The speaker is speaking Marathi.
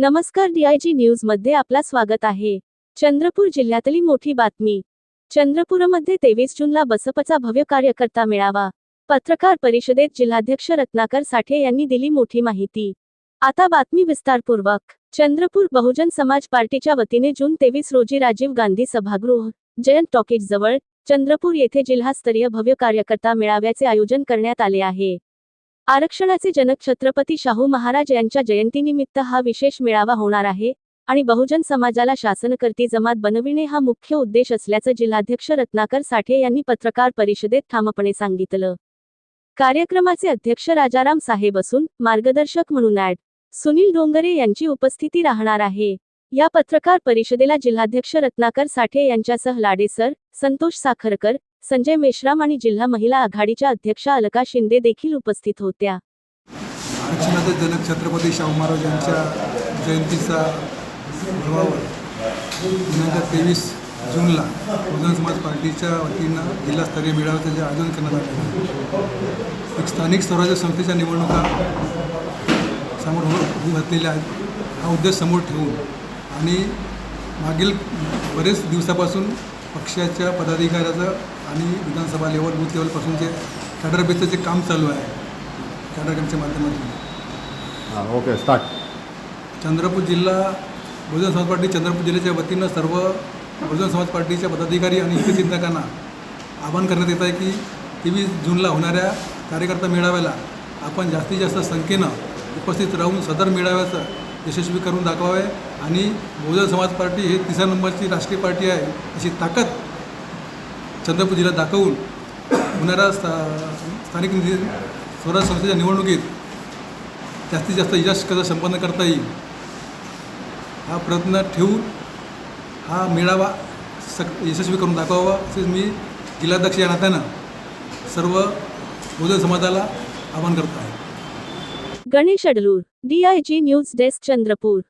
नमस्कार डीआयजी न्यूजमध्ये आपला स्वागत आहे. चंद्रपूर जिल्ह्यातली मोठी बातमी. चंद्रपूरमध्ये तेवीस जूनला बसपचा भव्य कार्यकर्ता मेळावा. पत्रकार परिषदेत जिल्हाध्यक्ष रत्नाकर साठे यांनी दिली मोठी माहिती. आता बातमी विस्तारपूर्वक. चंद्रपूर बहुजन समाज पार्टीच्या वतीने जून तेवीस रोजी राजीव गांधी सभागृह जयंत टॉकीज जवळ चंद्रपूर येथे जिल्हास्तरीय भव्य कार्यकर्ता मेळाव्याचे आयोजन करण्यात आले आहे. आरक्षणाचे जनक छत्रपती शाहू महाराज यांच्या जयंतीनिमित्त हा विशेष मेळावा होणार आहे आणि बहुजन समाजाला शासनकर्ती जमात बनविणे हा मुख्य उद्देश असल्याचं जिल्हाध्यक्ष रत्नाकर साठे यांनी पत्रकार परिषदेत ठामपणे सांगितलं. कार्यक्रमाचे अध्यक्ष राजाराम साहेब असून मार्गदर्शक म्हणून ऍड सुनील डोंगरे यांची उपस्थिती राहणार आहे. या पत्रकार परिषदेला जिल्हाध्यक्ष रत्नाकर साठे यांच्यासह लाडेसर संतोष साखरकर संजय मेश्राम आणि जिल्हा महिला आघाडीच्या अध्यक्षा अलका शिंदे देखील उपस्थित होत्या. जनक छत्रपती शाहू महाराज यांच्या जयंतीचा प्रभावावर दिनांक तेवीस जूनला बहुजन समाज पार्टीच्या वतीनं जिल्हास्तरीय मेळाव्याचं जे आयोजन करण्यात आलं आहे. एक स्थानिक स्वराज्य संस्थेच्या निवडणुका समोर होऊ घातलेल्या आहेत. हा उद्देश समोर ठेवून आणि मागील बरेच दिवसापासून पक्षाच्या पदाधिकाऱ्याचं आणि विधानसभा लेवल बूथ लेवलपासून जे कॅडर बेसचं जे काम चालू आहे कॅडरच्या माध्यमातून. हां ओके स्टार्ट चंद्रपूर जिल्हा बहुजन समाज पार्टी चंद्रपूर जिल्ह्याच्या वतीनं सर्व बहुजन समाज पार्टीच्या पदाधिकारी आणि हितचिंतकांना आवाहन करण्यात येत आहे की तेवीस जूनला होणाऱ्या कार्यकर्ता मेळाव्याला आपण जास्तीत जास्त संख्येनं उपस्थित राहून सदर मेळाव्याचं यशस्वी करून दाखवावे आणि बहुजन समाज पार्टी हे तिसऱ्या नंबरची राष्ट्रीय पार्टी आहे अशी ताकद चंद्रपूर जिल्ह्यात दाखवून होणाऱ्या स्था स्थानिक निधी स्वराज्य संस्थेच्या निवडणुकीत जास्तीत जास्त यश कसं संपन्न करता येईल? हा प्रयत्न ठेवून हा मेळावा सक यशस्वी करून दाखवावा. असेच मी जिल्हाध्यक्ष या नात्यानं सर्व बहुजन समाजाला आवाहन करतो आहे. Ganesh Adlur DIG news desk Chandrapur.